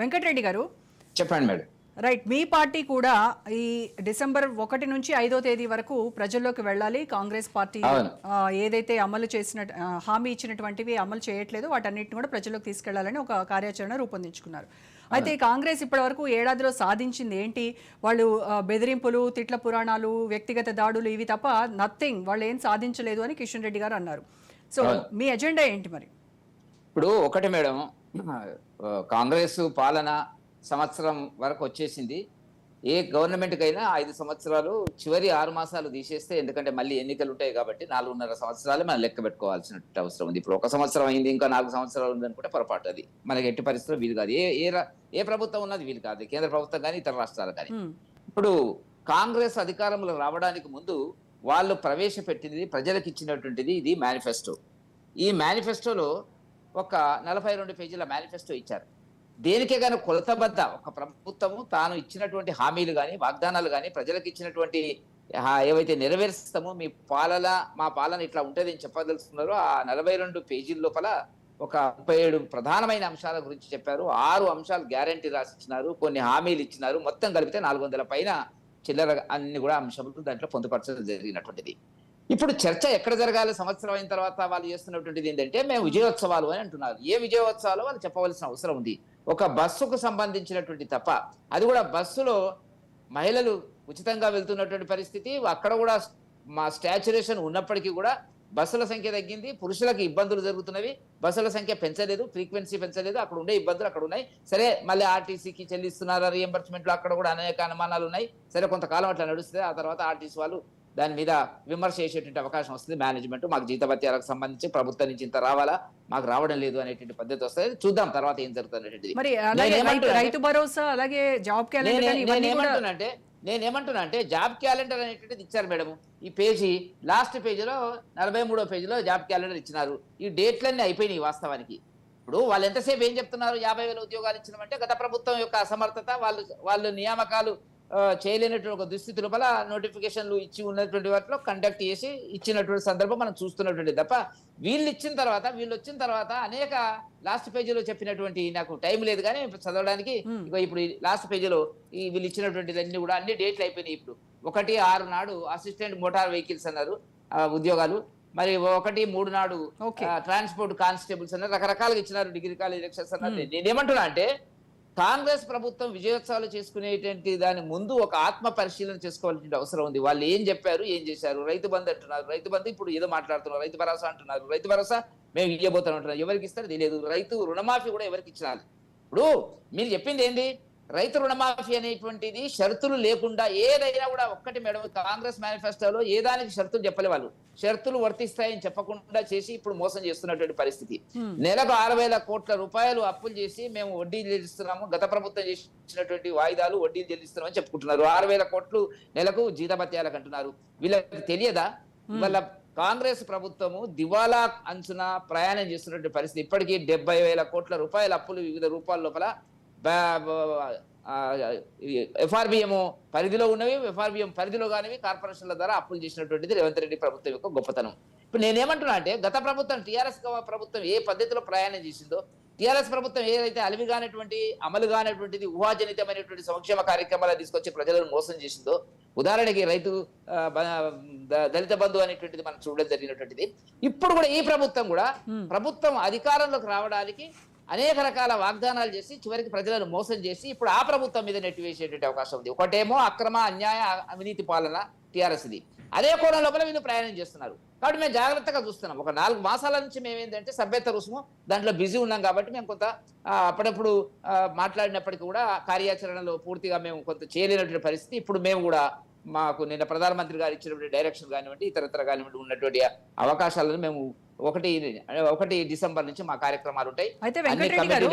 వెంకటరెడ్డి గారు. చెప్పండి madam. Right మీ party కూడా ఈ డిసెంబర్ ఒకటి నుంచి ఐదో తేదీ వరకు ప్రజల్లోకి వెళ్ళాలి. కాంగ్రెస్ పార్టీ ఏదైతే అమలు చేసిన హామీ ఇచ్చినటువంటివి అమలు చేయట్లేదు వాటన్నిటిని కూడా ప్రజల్లోకి తీసుకెళ్ళాలని ఒక కార్యాచరణ రూపొందించుకున్నారు. అయితే కాంగ్రెస్ ఇప్పటి వరకు ఏడాదిలో సాధించింది ఏంటి? వాళ్ళు బెదిరింపులు తిట్ల పురాణాలు వ్యక్తిగత దాడులు ఇవి తప్ప నథింగ్. వాళ్ళు ఏం సాధించలేదు అని కిషన్ రెడ్డి గారు అన్నారు. సో మీ ఎజెండా ఏంటి మరి? ఇప్పుడు ఒకటి మేడం కాంగ్రెస్ పాలన సంవత్సరం వరకు వచ్చేసింది. ఏ గవర్నమెంట్కి అయినా ఐదు సంవత్సరాలు చివరి ఆరు మాసాలు తీసేస్తే ఎందుకంటే మళ్ళీ ఎన్నికలు ఉంటాయి కాబట్టి నాలుగున్నర సంవత్సరాలు మనం లెక్క పెట్టుకోవాల్సిన అవసరం ఉంది. ఇప్పుడు ఒక సంవత్సరం అయింది ఇంకా నాలుగు సంవత్సరాలు ఉంది అనుకుంటే పొరపాటు అది. మనకి ఎట్టి పరిస్థితుల్లో వీలు కాదు. ఏ ఏ ఏ ప్రభుత్వం ఉన్నది వీలు కాదు. కేంద్ర ప్రభుత్వం కానీ ఇతర రాష్ట్రాలు కానీ. ఇప్పుడు కాంగ్రెస్ అధికారంలో రావడానికి ముందు వాళ్ళు ప్రవేశపెట్టింది ప్రజలకు ఇచ్చినటువంటిది ఇది మేనిఫెస్టో. ఈ మేనిఫెస్టోలో ఒక నలభై రెండు పేజీల మేనిఫెస్టో ఇచ్చారు. దేనికే కానీ కొలతబద్ద ఒక ప్రభుత్వము తాను ఇచ్చినటువంటి హామీలు కానీ వాగ్దానాలు కానీ ప్రజలకు ఇచ్చినటువంటి ఏవైతే నెరవేరుస్తామో మీ పాలన మా పాలన ఇట్లా ఉంటుంది అని చెప్పదలుచుకున్నారో ఆ నలభై రెండు పేజీల లోపల ఒక ముప్పై ఏడు ప్రధానమైన అంశాల గురించి చెప్పారు. ఆరు అంశాలు గ్యారంటీ రాసి ఇచ్చినారు కొన్ని హామీలు ఇచ్చినారు. మొత్తం కలిపితే నాలుగు వందల పైన చిల్లర అన్ని కూడా అంశములు దాంట్లో పొందుపరచడం జరిగినటువంటిది. ఇప్పుడు చర్చ ఎక్కడ జరగాలి? సంవత్సరం అయిన తర్వాత వాళ్ళు చేస్తున్నటువంటిది ఏంటంటే మేము విజయోత్సవాలు అని అంటున్నారు. ఏ విజయోత్సవాలు వాళ్ళు చెప్పవలసిన అవసరం ఉంది. ఒక బస్సుకు సంబంధించినటువంటి తప్ప అది కూడా బస్సులో మహిళలు ఉచితంగా వెళ్తున్నటువంటి పరిస్థితి. అక్కడ కూడా మా స్టాచురేషన్ ఉన్నప్పటికీ కూడా బస్సుల సంఖ్య తగ్గింది. పురుషులకు ఇబ్బందులు జరుగుతున్నవి. బస్సుల సంఖ్య పెంచలేదు. ఫ్రీక్వెన్సీ పెంచలేదు. అక్కడ ఉండే ఇబ్బందులు అక్కడ ఉన్నాయి. సరే మళ్ళీ ఆర్టీసీకి చెల్లిస్తున్నారా? రీఎంబర్స్మెంట్లు అక్కడ కూడా అనేక అనుమానాలు ఉన్నాయి. సరే కొంతకాలం అట్లా నడుస్తుంది ఆ తర్వాత ఆర్టీసీ వాళ్ళు దాని మీద విమర్శ చేసేటువంటి అవకాశం వస్తుంది మేనేజ్మెంట్ మాకు జీతభత్యాలకు సంబంధించి ప్రభుత్వం నుంచి ఇంత రావాలా? మాకు రావడం లేదు అనేటువంటి పద్ధతి వస్తుంది. చూద్దాం తర్వాత ఏం జరుగుతుంది రైతు భరోసా అలాగే జాబ్ క్యాలెండర్ అంటే నేనేమంటున్నా అంటే జాబ్ క్యాలెండర్ అనేటువంటిది ఇచ్చారు మేడం ఈ పేజీ లాస్ట్ పేజీలో నలభై మూడో పేజీలో జాబ్ క్యాలెండర్ ఇచ్చినారు. ఈ డేట్లన్నీ అయిపోయినాయి వాస్తవానికి. ఇప్పుడు వాళ్ళు ఎంతసేపు ఏం చెప్తున్నారు? యాభై వేల ఉద్యోగాలు ఇచ్చినామంటే గత ప్రభుత్వం యొక్క అసమర్థత వాళ్ళు వాళ్ళు నియామకాలు చేయలేనటువంటి ఒక దుస్థితి లోపల నోటిఫికేషన్లు ఇచ్చి ఉన్నటువంటి వాటిలో కండక్ట్ చేసి ఇచ్చినటువంటి సందర్భం మనం చూస్తున్నటువంటి తప్ప వీళ్ళు ఇచ్చిన తర్వాత వీళ్ళు వచ్చిన తర్వాత అనేక లాస్ట్ పేజీలో చెప్పినటువంటి నాకు టైం లేదు కానీ చదవడానికి Hmm. ఇప్పుడు లాస్ట్ పేజీలో ఈ వీళ్ళు ఇచ్చినటువంటిది అన్ని కూడా అన్ని డేట్లు అయిపోయినాయి ఇప్పుడు ఒకటి ఆరు నాడు అసిస్టెంట్ మోటార్ వెహికల్స్ అన్నారు ఉద్యోగాలు మరి ఒకటి మూడు నాడు. ట్రాన్స్పోర్ట్ కానిస్టేబుల్స్ అన్నారు రకరకాలుగా ఇచ్చినారు డిగ్రీ కాలేజ్ లెక్చర్స్ అన్నారు నేనేమంటున్నా అంటే కాంగ్రెస్ ప్రభుత్వం విజయోత్సవాలు చేసుకునేటువంటి దాని ముందు ఒక ఆత్మ పరిశీలన చేసుకోవాల్సిన అవసరం ఉంది. వాళ్ళు ఏం చెప్పారు ఏం చేశారు? రైతు బంధు అంటున్నారు. రైతు బంధు ఇప్పుడు ఏదో మాట్లాడుతున్నారు. రైతు భరోసా అంటున్నారు. రైతు భరోసా మేము ఇవ్వబోతాం అంటున్నారు. ఎవరికి ఇస్తారు? తెలియదు. రైతు రుణమాఫీ కూడా ఎవరికి ఇచ్చినారు ఇప్పుడు మీరు చెప్పింది ఏంది? రైతు రుణమాఫీ అనేటువంటిది షరతులు లేకుండా ఏదైనా కూడా ఒక్కటి మేడం కాంగ్రెస్ మేనిఫెస్టోలో ఏ దానికి షరతులు చెప్పలే వాళ్ళు. షరతులు వర్తిస్తాయని చెప్పకుండా చేసి ఇప్పుడు మోసం చేస్తున్నటువంటి పరిస్థితి. నెలకు ఆరు వేల కోట్ల రూపాయలు అప్పులు చేసి మేము వడ్డీ చెల్లిస్తున్నాము గత ప్రభుత్వం చేసినటువంటి వాయిదాలు వడ్డీలు చెల్లిస్తున్నామని చెప్పుకుంటున్నారు. ఆరు వేల కోట్లు నెలకు జీతభత్యాలకు అంటున్నారు. వీళ్ళకి తెలియదా? వాళ్ళ కాంగ్రెస్ ప్రభుత్వము దివాలా అంచున ప్రయాణం చేస్తున్నటువంటి పరిస్థితి. ఇప్పటికీ డెబ్బై వేల కోట్ల రూపాయల అప్పులు వివిధ రూపాల లోపల ఎఫ్ఆర్బిఎం పరిధిలో ఉన్నవి ఎఫ్ఆర్బిఎం పరిధిలో కానివి కార్పొరేషన్ల ద్వారా అప్పులు చేసినటువంటిది రేవంత్ రెడ్డి ప్రభుత్వం యొక్క గొప్పతనం ఇప్పుడు నేనేమంటున్నా అంటే గత ప్రభుత్వం టిఆర్ఎస్ ప్రభుత్వం ఏ పద్ధతిలో ప్రయాణం చేసిందో టిఆర్ఎస్ ప్రభుత్వం ఏదైతే అలివి కానటువంటి అమలు కానటువంటిది ఊహాజనితమైనటువంటి సంక్షేమ కార్యక్రమాలు తీసుకొచ్చి ప్రజలను మోసం చేసిందో ఉదాహరణకి రైతు దళిత బంధు అనేటువంటిది మనం చూడడం జరిగినటువంటిది ఇప్పుడు కూడా ఈ ప్రభుత్వం కూడా. ప్రభుత్వం అధికారంలోకి రావడానికి అనేక రకాల వాగ్దానాలు చేసి చివరికి ప్రజలను మోసం చేసి ఇప్పుడు ఆ ప్రభుత్వం మీద నెట్టివేసేటువంటి అవకాశం ఉంది. ఒకటేమో అక్రమ అన్యాయ అవినీతి పాలన టీఆర్ఎస్ది. అదే కోణం లోపల వీళ్ళు ప్రయాణం చేస్తున్నారు. కాబట్టి మేము జాగ్రత్తగా చూస్తున్నాం. ఒక నాలుగు మాసాల నుంచి మేము ఏంటంటే సభ్యత రుసుము దాంట్లో బిజీ ఉన్నాం కాబట్టి మేము కొంత అప్పుడప్పుడు మాట్లాడినప్పటికీ కూడా కార్యాచరణలో పూర్తిగా మేము కొంత చేయలేనటువంటి పరిస్థితి. ఇప్పుడు మేము కూడా మాకు నిన్న ప్రధానమంత్రి గారు ఇచ్చినటువంటి డైరెక్షన్ కానివ్వండి ఇతరత్ర కానివ్వండి ఉన్నటువంటి అవకాశాలను మేము ఒకటి ఒకటి డిసెంబర్ నుంచి మా కార్యక్రమాలు ఉంటాయి. అయితే వెంకటరెడ్డి గారు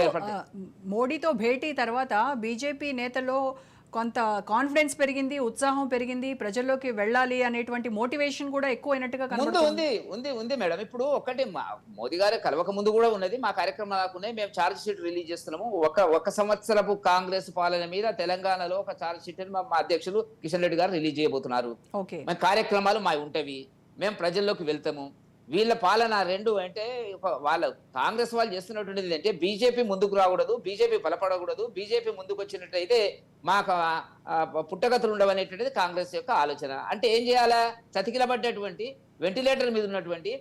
మోడీతో భేటీ తర్వాత బీజేపీ నేతల్లో కొంత కాన్ఫిడెన్స్ పెరిగింది ఉత్సాహం పెరిగింది ప్రజల్లోకి వెళ్ళాలి అనేటువంటి మోటివేషన్ కూడా ఎక్కువైనట్టుగా ముందు ఉంది ఉంది ఉంది మేడం. ఇప్పుడు ఒకటి మా- మోదీ గారు కలవక ముందు కూడా ఉన్నది. మా కార్యక్రమాలు ఉన్నాయి మేము ఛార్జ్ షీట్ రిలీజ్ చేస్తున్నాము. ఒక ఒక సంవత్సరపు కాంగ్రెస్ పాలన మీద తెలంగాణలో ఒక ఛార్జ్ షీట్ మా అధ్యక్షులు కిషన్ రెడ్డి గారు రిలీజ్ చేయబోతున్నారు. కార్యక్రమాలు మా ఉంటవి. మేము ప్రజల్లోకి వెళ్తాము. వీళ్ళ పాలన రెండు అంటే వాళ్ళ కాంగ్రెస్ వాళ్ళు చేస్తున్నటువంటిది అంటే బీజేపీ ముందుకు రాకూడదు బీజేపీ బలపడకూడదు బీజేపీ ముందుకు వచ్చినట్టయితే మాకు పుట్టగతులు ఉండవు అనేటువంటిది కాంగ్రెస్ యొక్క ఆలోచన. అంటే ఏం చేయాలా? చతికిలబడ్డటువంటి వెంటిలేటర్ మీద ఉన్నటువంటి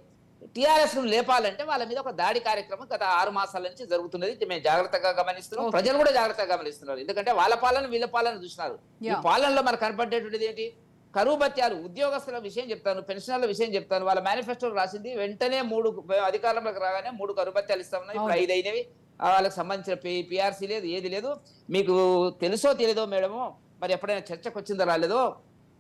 టిఆర్ఎస్ను లేపాలంటే వాళ్ళ మీద ఒక దాడి కార్యక్రమం గత ఆరు మాసాల నుంచి జరుగుతున్నది. మేము జాగ్రత్తగా గమనిస్తున్నాం. ప్రజలు కూడా జాగ్రత్తగా గమనిస్తున్నారు. ఎందుకంటే వాళ్ళ పాలన వీళ్ళ పాలన చూసినారు. ఈ. పాలనలో మనకు కనపడేటువంటిది ఏంటి? కరువు భత్యాలు ఉద్యోగస్తుల విషయం చెప్తాను పెన్షనర్ల విషయం చెప్తాను. వాళ్ళ మేనిఫెస్టోలో రాసింది వెంటనే మూడు అధికారంలోకి రాగానే మూడు కరువు భత్యాలు ఇస్తామన్నా ఇప్పుడు. ఐదు అయినవి వాళ్ళకి సంబంధించిన పిఆర్సీ లేదు ఏది లేదు. మీకు తెలుసో తెలియదో మేడము మరి ఎప్పుడైనా చర్చకు వచ్చిందో రాలేదో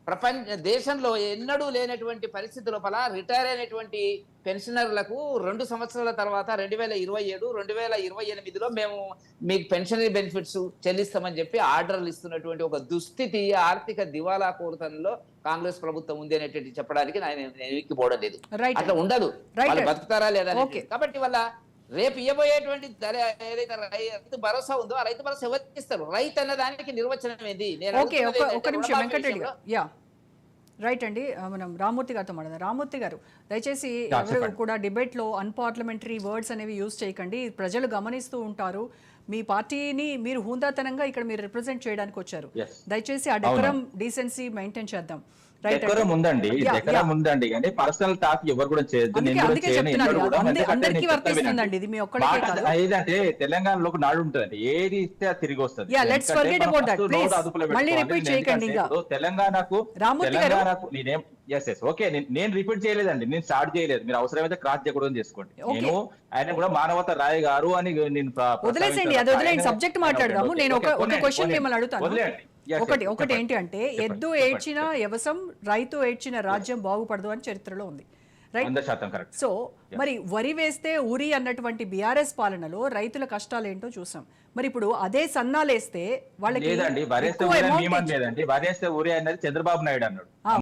ప్రపంచ దేశంలో ఎన్నడూ లేనటువంటి పరిస్థితి లోపల రిటైర్ అయినటువంటి పెన్షనర్లకు రెండు సంవత్సరాల తర్వాత రెండు వేల ఇరవై ఏడు రెండు వేల ఇరవై ఎనిమిదిలో మేము మీకు పెన్షనరీ బెనిఫిట్స్ చెల్లిస్తామని చెప్పి ఆర్డర్లు ఇస్తున్నటువంటి ఒక దుస్థితి ఆర్థిక దివాలా కోరుతనంలో కాంగ్రెస్ ప్రభుత్వం ఉంది అనేటువంటి చెప్పడానికి నేను ఎక్కిపోవడం లేదు అట్లా ఉండదు. వాళ్ళు బతుకుతారా లేదా. కాబట్టి వల్ల రేపు ఇవ్వబోయేటువంటి ధర ఏదైతే రైతు భరోసా ఉందో ఆ రైతు భరోసా ఎవరికి ఇస్తారు? రైతు అన్న దానికి నిర్వచనం ఏంది? నేను రైట్ అండి. మనం రామూర్తి గారితో మాట్లాడదాం. రామూర్తి గారు దయచేసి ఎవరు. కూడా డిబేట్లో అన్పార్లమెంటరీ వర్డ్స్ అనేవి యూజ్ చేయకండి. ప్రజలు గమనిస్తూ ఉంటారు. మీ పార్టీని మీరు హుందాతనంగా ఇక్కడ మీరు రిప్రజెంట్ చేయడానికి వచ్చారు. దయచేసి ఆ డెకరం డీసెన్సీ మెయింటైన్ చేద్దాం. డెకరం ఉందండి డెకరం ఉందండి కానీ పర్సనల్ టాక్ ఎవరు కూడా చేయొద్దు. నేను కూడా చేయను ఏదంటే తెలంగాణలో ఒక నాడు ఉంటుందండి. ఏది ఇస్తే అది తిరిగి వస్తుంది. తెలంగాణకు. తెలంగాణకు నేనేం ఎస్ ఎస్ ఓకే నేను రిపీట్ చేయలేదండి. నేను స్టార్ట్ చేయలేదు. మీరు అవసరమైతే క్రాస్ చేయకూడదు చేసుకోండి. నేను ఆయన కూడా మానవత రాయ్ గారు అని నేను వదిలేసేయండి అది. వదిలేయండి. సబ్జెక్ట్ మాట్లాడదాము. నేను ఒక క్వశ్చన్. మిమ్మల్ని అడుగుతాను. ఒకటి ఒకటి. ఏంటి అంటే ఎద్దు ఏడ్చిన యవసం రైతు ఏడ్చిన రాజ్యం బాగుపడదు అని చరిత్రలో ఉంది. రైట్ సో మరి వరి వేస్తే ఊరి అన్నటువంటి బీఆర్ఎస్ పాలనలో రైతుల కష్టాలు ఏంటో చూసాం. మరి ఇప్పుడు అదే సన్నాలేస్తే వాళ్ళకి లేదండి వరేస్తే ఊరే చంద్రబాబు నాయుడు అన్నాడు.